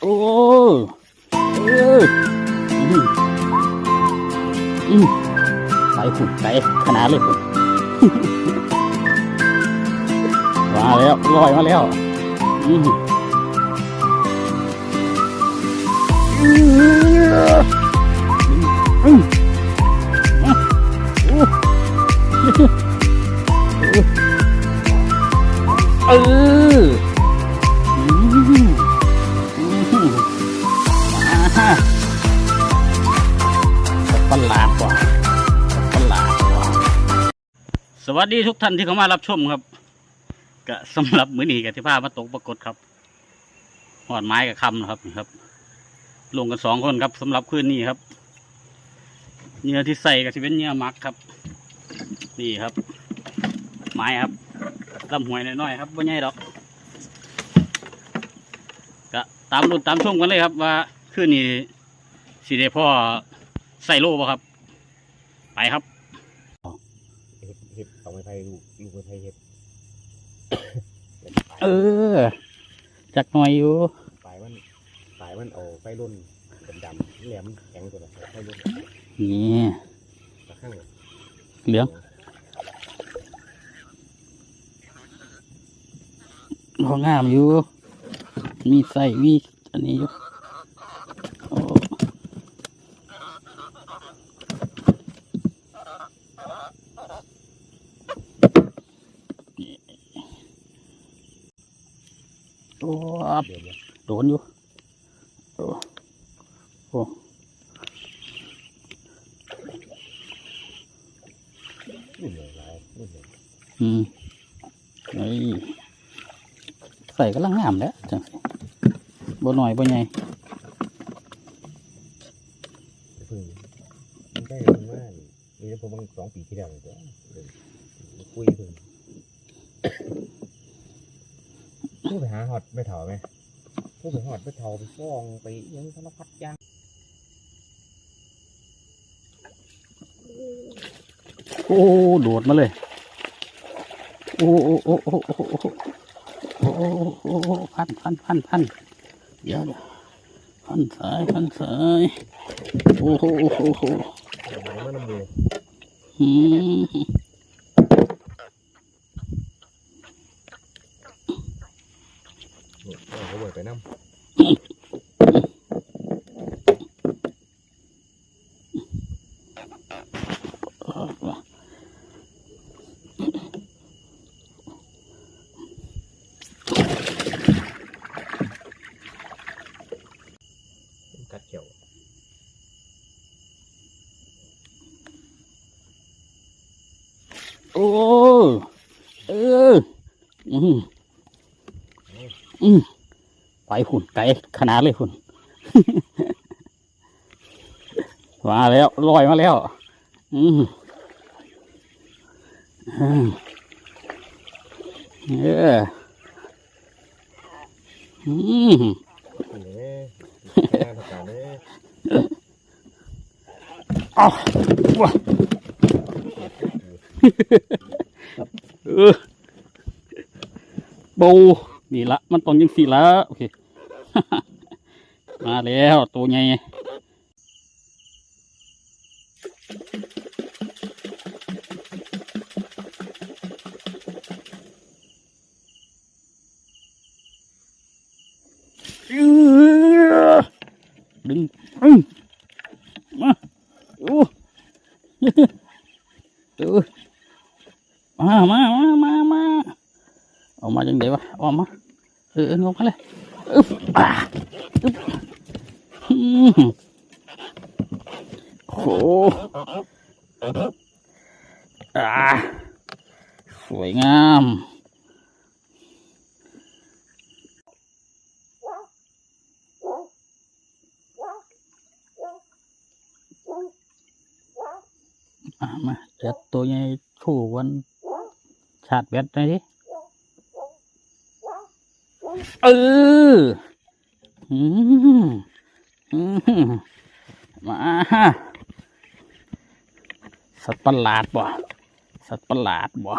โอ้เอออืมไปขุดไปขนาดเลยคุณมาแล้วลอยมาแล้วอืมอืม สวัสดีทุกท่านที่เข้ามารับชมครับก็สำหรับมื้อนี้กับที่พามาตกปรากฏครับหอดไม้กับคำนะครับนี่ครับ ลงกันสองคนครับสำหรับคืนนี้ครับเหยื่อที่ใส่ก็จะเป็นเหยื่อมักครับ นี่ครับ ไม้ครับลำหวยน้อยๆครับไม่ใหญ่ดอกก็ตามรุ่นตามช่วงกันเลยครับ ว่าคืนนี้สีเดพ่อใส่โล่ป่ะครับ ไปครับ เห็ดเห็ดเอา ไม้ไผ่ลูกลูกไม้ไผ่เห็ดเออ จักหน่อยอยู่ปลายมันปลายมันเอาไฟรุ่นดำๆแหลมแข็งตัวละไฟรุ่นนี่ตะข้างเหลืองพองามอยู่ มีใส่มีอันนี้อยู่ โอ้โอ้เดี๋ยวโดนอยู่โอ้โหอืมไอ้ใส่ก็ลังงามแล้วจังสิบ่หน่อยบ่ใหญ่เพิ่งมันได้เพิ่งว่านี่ผมมันสองปีที่แล้วเลยวคุยเพิ่ง พูดไปหาหอดไม่เถาไหมพูดไปหอดไม่เถาไปฟ้องไปยังสารพัดอยางโอ้โดดมาเลยโอ้โอ้โอ้โอ้โอ้โอ้โอ้โอ้โอ้โอ้พันพันพันพันเดี๋ยวเดี๋ยวพันสายพันสายโอ้โหโอ้โหโอ้โหไหนมันน้ำมืออืม đuổi phải năm. Cắt kiểu. Ô. Ừ. Ừ. Ừ. ไปหุ่นไกลขนาดเลยหุ่นมาแล้วลอยมาแล้ว อืมเอออืมนี่งานประกาศนี่อ้าวว้าเออโบนี่ละมันต้องยังสี่ละโอเค มาแล้วตัวใหญ่อื้อดึงอื้อมาโอ้เออมามามามามาเอามาจังไดวะเอามาเออเอองงมาเลยอึ๊บอ่าอึ๊บอืม โหอ่าสวยงาม มาเดี๋ยวตัวใหญ่คู่วัน ชาติแบตหน่อยดิเออ อืม มาสัตว์ประหลาดบ่ สัตว์ประหลาดบ่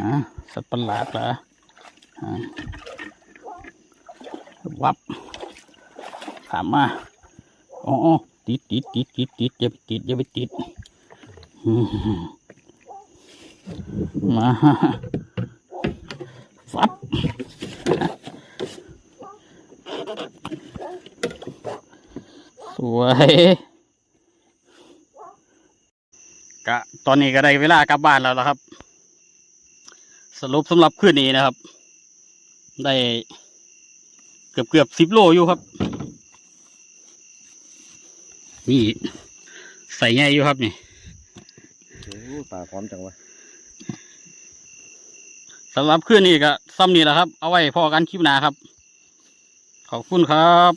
ฮะสัตว์ประหลาดเหรอฮะวับขามมาอ๋อติดติดติดติดติดอย่าไปติดอย่าไปติดอืมมาฟับ วย กะ ตอนนี้ก็ได้เวลากลับบ้านแล้วละครับ สรุปสำหรับคืนนี้นะครับ ได้เกือบเกือบสิบโลอยู่ครับ นี่ใส่ใหญ่อยู่ครับนี่โอ้ปลาพร้อมจังวะสำหรับคืนนี้ก็ซ้ำนี่แหละครับ เอาไว้พอกันคลิปหน้าครับ ขอบคุณครับ